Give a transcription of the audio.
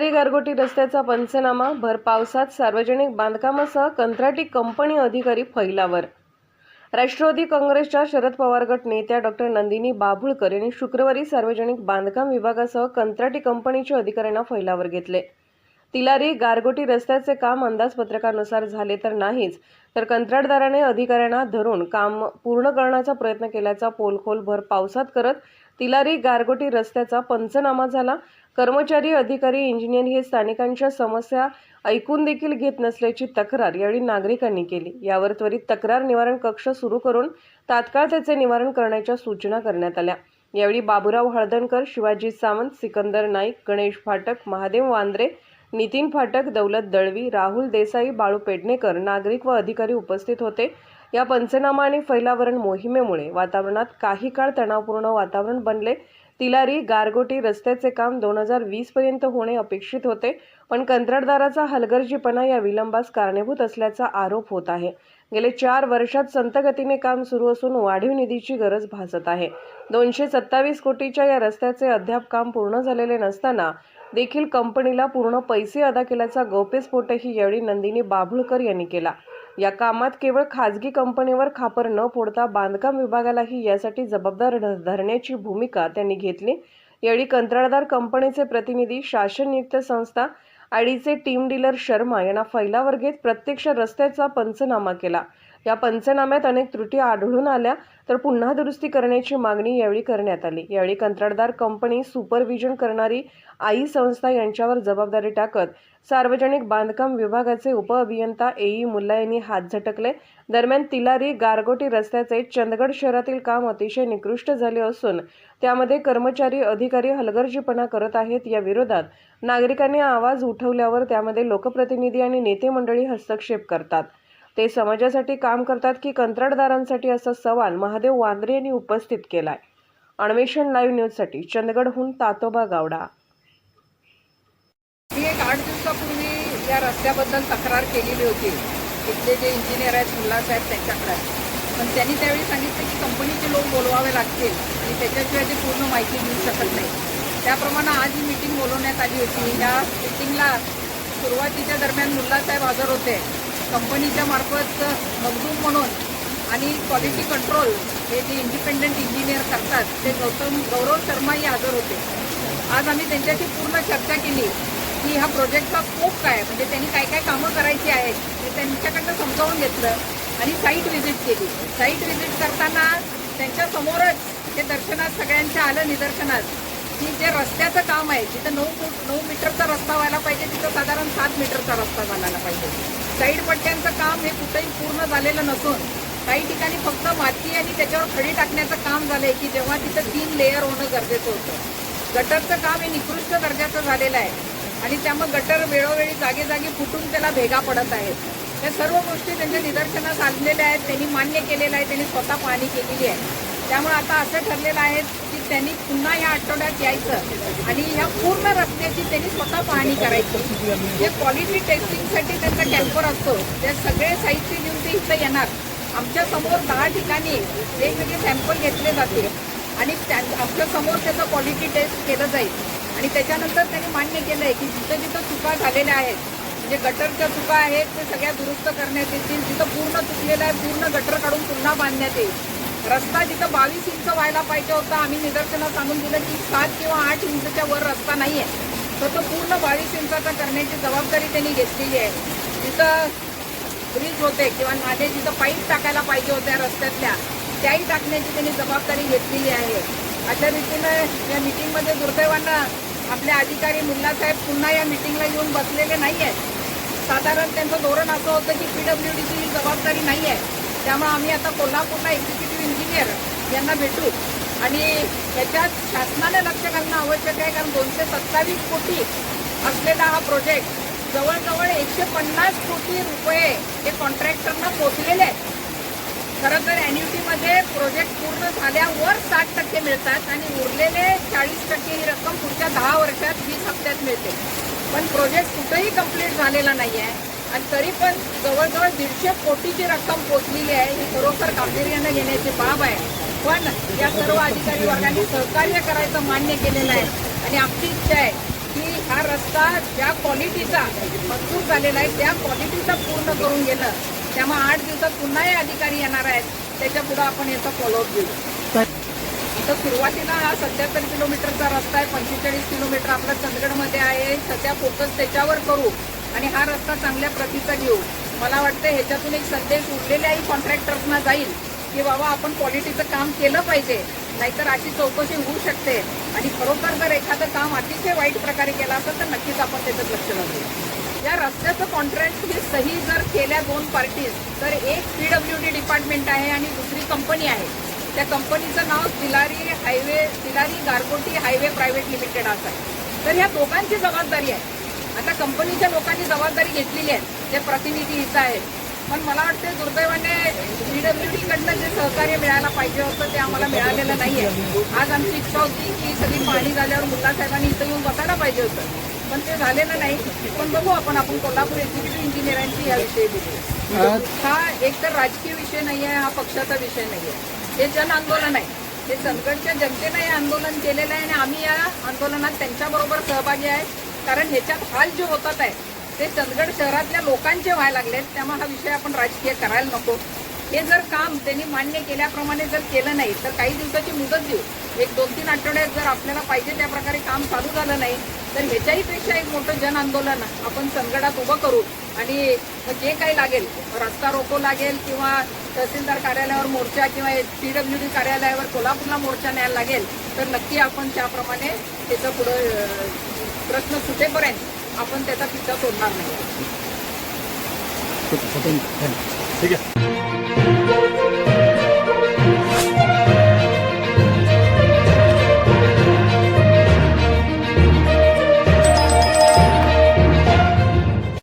तिलारी गारगोटी रस्त्याचा पंचनामा भर पावसात सार्वजनिक बांधकामासह कंत्राटी कंपनी अधिकारी फैलावर. राष्ट्रवादी काँग्रेसच्या शरद पवार गट नेत्या डॉक्टर नंदिनी बाभुळकर यांनी शुक्रवारी सार्वजनिक बांधकाम विभागासह कंत्राटी कंपनीच्या अधिकाऱ्यांना फैलावर घेतले. तिलारी गारगोटी रस्त्याचे काम अंदाजपत्रकानुसार झाले तर नाहीच तर कंत्राटदाराने अधिकाऱ्यांना धरून काम पूर्ण करण्याचा प्रयत्न केल्याचा पोलखोल भर पावसात करत तिलारी गारगोटी रस्त्याचा पंचनामा झाला. कर्मचारी अधिकारी इंजिनियर हे स्थानिकांच्या समस्या ऐकून देखील घेत नसल्याची तक्रार यावेळी नागरिकांनी केली. यावर त्वरित तक्रार निवारण कक्ष सुरू करून तात्काळ त्याचे निवारण करण्याच्या सूचना करण्यात आल्या. यावेळी बाबुराव हळदणकर शिवाजी सावंत सिकंदर नाईक गणेश फाटक महादेव वांद्रे नितीन फाटक दौलत दळवी राहुल देसाई बाळू पेडणेकर नागरिक व अधिकारी उपस्थित होते. या पंचनामा आणि फैलावरण मोहिमेमुळे वातावरणात काही काळ तणावपूर्ण वातावरण बनले. तिलारी गारगोटी रस्त्याचे काम दोन हजार वीस पर्यंत होणे अपेक्षित होते पण कंत्राटदाराचा हलगर्जीपणा या विलंबास कारणीभूत असल्याचा आरोप होत आहे. गेले चार वर्षात संतगतीने काम सुरू असून वाढीव निधीची गरज भासत आहे. दोनशे सत्तावीस कोटीच्या या रस्त्याचे अद्याप काम पूर्ण झालेले नसताना देखील कंपनीला पूर्ण पैसे अदा केल्याचा गौप्यस्फोटही यावेळी नंदिनी बाभुळकर यांनी केला. या कामात केवळ खाजगी कंपनीवर खापर न फोडता बांधकाम विभागालाही यासाठी जबाबदार ध- धरण्याची भूमिका त्यांनी घेतली. यावेळी कंत्राटदार कंपनीचे प्रतिनिधी शासन नियुक्त संस्था आडीचे टीम डीलर शर्मा यांना फैलावर घेत प्रत्यक्ष रस्त्याचा पंचनामा केला. या पंचनाम्यात अनेक त्रुटी आढळून आल्या. तर पुन्हा दुरुस्ती करण्याची मागणी यावेळी करण्यात आली. यावेळी कंत्राटदार कंपनी सुपरविजन करणारी आई संस्था यांच्यावर जबाबदारी टाकत सार्वजनिक बांधकाम विभागाचे उपअभियंता एई मुल्ला यांनी हात झटकले. दरम्यान तिलारी गारगोटी रस्त्याचे चंदगड शहरातील काम अतिशय निकृष्ट झाले असून त्यामध्ये कर्मचारी अधिकारी हलगर्जीपणा करत आहेत. या विरोधात नागरिकांनी आवाज उठवल्यावर त्यामध्ये लोकप्रतिनिधी आणि नेते मंडळी हस्तक्षेप करतात. ते समाजासाठी काम करतात की कंत्राटदारांसाठी असा सवाल महादेव वांद्रे यांनी उपस्थित केलाय. अन्वेषण लाईव्ह न्यूजसाठी चंदगडहून तातोबा गावडा. मी एक आठ दिवसापूर्वी या रस्त्याबद्दल तक्रार केलेली होती. इथले जे इंजिनियर आहेत मुलासाहेब त्यांच्याकडे. पण त्यांनी त्यावेळी सांगितलं की कंपनीचे लोक बोलवावे लागतील आणि त्याच्याशिवाय ते पूर्ण माहिती देऊ शकत नाही. त्याप्रमाणे आज ही मीटिंग बोलवण्यात आली होती. या मीटिंगला सुरुवातीच्या दरम्यान मुल्लासाहेब हजर होते. कंपनीच्या मार्फत मगदूम म्हणून आणि क्वालिटी कंट्रोल हे जे इंडिपेंडंट इंजिनियर करतात ते गौतम गौरव शर्माही हजर होते. आज आम्ही त्यांच्याशी पूर्ण चर्चा केली की हा प्रोजेक्टचा स्कोप काय म्हणजे त्यांनी काय काय कामं करायची आहेत ते त्यांच्याकडनं समजावून घेतलं आणि साईट व्हिजिट केली. साईट व्हिजिट करताना त्यांच्यासमोरच ते दर्शनात सगळ्यांच्या आलं निदर्शनात की जे रस्त्याचं काम आहे तिथं नऊ फूट नऊ मीटरचा रस्ता व्हायला पाहिजे तिथं साधारण सात मीटरचा रस्ता झाला पाहिजे. साईड पट्ट्यांचं काम हे कुठेही पूर्ण झालेलं नसून काही ठिकाणी फक्त माती आणि त्याच्यावर खडी टाकण्याचं काम झालंय की जेव्हा तिथं तीन लेअर होणं गरजेचं होतं. गटरचं काम हे निकृष्ट दर्जाचं झालेलं आहे आणि त्यामुळे गटर वेळोवेळी जागेजागी फुटून त्याला भेगा पडत आहेत. या सर्व गोष्टी त्यांच्या निदर्शनास आणलेल्या आहेत त्यांनी मान्य केलेलं आहे त्यांनी स्वतः पाहणी केलेली आहे. त्यामुळे आता असं ठरलेलं आहे त्यांनी पुन्हा या आठवड्यात यायचं आणि ह्या पूर्ण रस्त्याची त्यांनी स्वतः पाहणी करायची. जे क्वालिटी टेस्टिंगसाठी त्यांचा कॅम्पर असतो ते सगळे साहित्य घेऊन ते इथं येणार. आमच्यासमोर दहा ठिकाणी वेगवेगळे सॅम्पल घेतले जातील. आणि त्या आमच्यासमोर त्याचं क्वालिटी टेस्ट केलं जाईल. आणि त्याच्यानंतर त्यांनी मान्य केलं आहे की जिथं जिथं चुका झालेल्या आहेत म्हणजे गटरच्या चुका आहेत ते सगळ्या दुरुस्त करण्यात येतील. जिथं पूर्ण चुकलेलं आहे पूर्ण गटर काढून पुन्हा बांधण्यात येईल. रस्ता जिथं बावीस इंच व्हायला पाहिजे होता आम्ही निदर्शनास आणून दिलं की सात किंवा आठ इंचच्या वर रस्ता नाही आहे तर तो पूर्ण बावीस इंचाचा करण्याची जबाबदारी त्यांनी घेतलेली आहे. तिथं ब्रिज होते किंवा नाले जिथं पाईप टाकायला पाहिजे होत्या रस्त्यातल्या त्याही टाकण्याची त्यांनी जबाबदारी घेतलेली आहे. अशा रीतीनं या मिटिंगमध्ये दुर्दैवानं आपले अधिकारी मुल्लासाहेब पुन्हा या मिटिंगला येऊन बसलेले नाही आहेत साधारण त्यांचं धोरण असं होतं की पी डब्ल्यू डीची जबाबदारी नाही आहे त्यामुळे आम्ही आता कोल्हापूरला एक्झिक्युटिव्ह इंजिनियर यांना भेटू. आणि याच्यात शासनाने लक्ष घालणं आवश्यक आहे कारण दोनशे सत्तावीस कोटी असलेला हा प्रोजेक्ट जवळजवळ एकशे पन्नास कोटी रुपये हे कॉन्ट्रॅक्टरना पोचलेले आहेत. खरं तर मध्ये प्रोजेक्ट पूर्ण झाल्यावर साठ टक्के मिळतात आणि उरलेले चाळीस टक्के ही रक्कम पुढच्या दहा वर्षात वीस हप्त्यात मिळते. पण प्रोजेक्ट कुठंही कंप्लीट झालेला नाही आहे आणि तरी पण जवळजवळ दीडशे कोटीची रक्कम पोचलेली आहे. ही खरोखर गांभीर्यानं घेण्याची बाब आहे. पण या सर्व अधिकारी वर्गाने सहकार्य करायचं मान्य केलेलं आहे. आणि आमची इच्छा आहे की हा रस्ता ज्या क्वालिटीचा मंजूर झालेला आहे त्या क्वालिटीचा पूर्ण करून गेलं त्यामुळे आठ दिवसात पुन्हा हे अधिकारी येणार आहेत. त्याच्या पुढं आपण याचा फॉलोअप घेऊ. तर सुरुवातीला हा सत्याहत्तर किलोमीटरचा रस्ता आहे. पंचेचाळीस किलोमीटर आपला चंदगडमध्ये आहे. सध्या फोकस त्याच्यावर करू. आणि हा रस्ता चांगल्या प्रतीचा घेऊ. मला वाटतं ह्याच्यातून एक संदेश उरलेल्याही कॉन्ट्रॅक्टर्सना जाईल की बाबा आपण क्वालिटीचं काम केलं पाहिजे नाहीतर अशी चौकशी होऊ शकते. आणि खरोखर जर एखादं काम अतिशय वाईट प्रकारे केलं असेल तर नक्कीच आपण त्याचं लक्ष लागू या रस्त्याचं कॉन्ट्रॅक्ट ही सही जर केल्या दोन पार्टीज तर एक पीडब्ल्यू डी डिपार्टमेंट आहे आणि दुसरी कंपनी आहे. त्या कंपनीचं नाव Tilari highway Tilari Gargoti highway private limited असं आहे. तर ह्या दोघांची जबाबदारी आहे. आता कंपनीच्या लोकांनी जबाबदारी घेतलेली आहे जे प्रतिनिधी इथं आहेत पण मला वाटतं दुर्दैवाने पीडब्ल्यू जे सहकार्य मिळायला पाहिजे होतं ते आम्हाला मिळालेलं नाहीये. आज आमची इच्छा होती की सगळी पाणी झाल्यावर मुलासाहेबांनी इथं येऊन बसायला पाहिजे होतं पण ते झालेलं नाही. पण बघू आपण आपण कोल्हापूर एक्झिक्युटिव्ह या याविषयी बोलू. हा एक तर राजकीय विषय नाही आहे हा पक्षाचा विषय नाही आहे हे जन आंदोलन आहे. हे चंदगडच्या जनतेनं हे आंदोलन केलेलं आहे आणि आम्ही या आंदोलनात त्यांच्याबरोबर सहभागी आहे. कारण ह्याच्यात हाल जे होतात आहे ते चंदगड शहरातल्या लोकांचे व्हायला लागलेत. त्यामुळे हा विषय आपण राजकीय करायला नको. हे जर काम त्यांनी मान्य केल्याप्रमाणे जर केलं नाही तर काही दिवसाची मुदत देऊ. एक दोन तीन आठवड्यात जर आपल्याला पाहिजे त्या प्रकारे काम चालू झालं नाही तर ह्याच्याही पेक्षा एक मोठं जन आंदोलन आपण संगडात उभं करू. आणि मग जे काही लागेल रस्ता रोको लागेल किंवा तहसीलदार कार्यालयावर मोर्चा किंवा पीडब्ल्यू डी कार्यालयावर कोल्हापूरला मोर्चा न्यायला लागेल तर नक्की आपण त्याप्रमाणे त्याचं पुढं प्रश्न सुटेपर्यंत आपण त्याचा पिछा सोडणार नाही. ठीक आहे.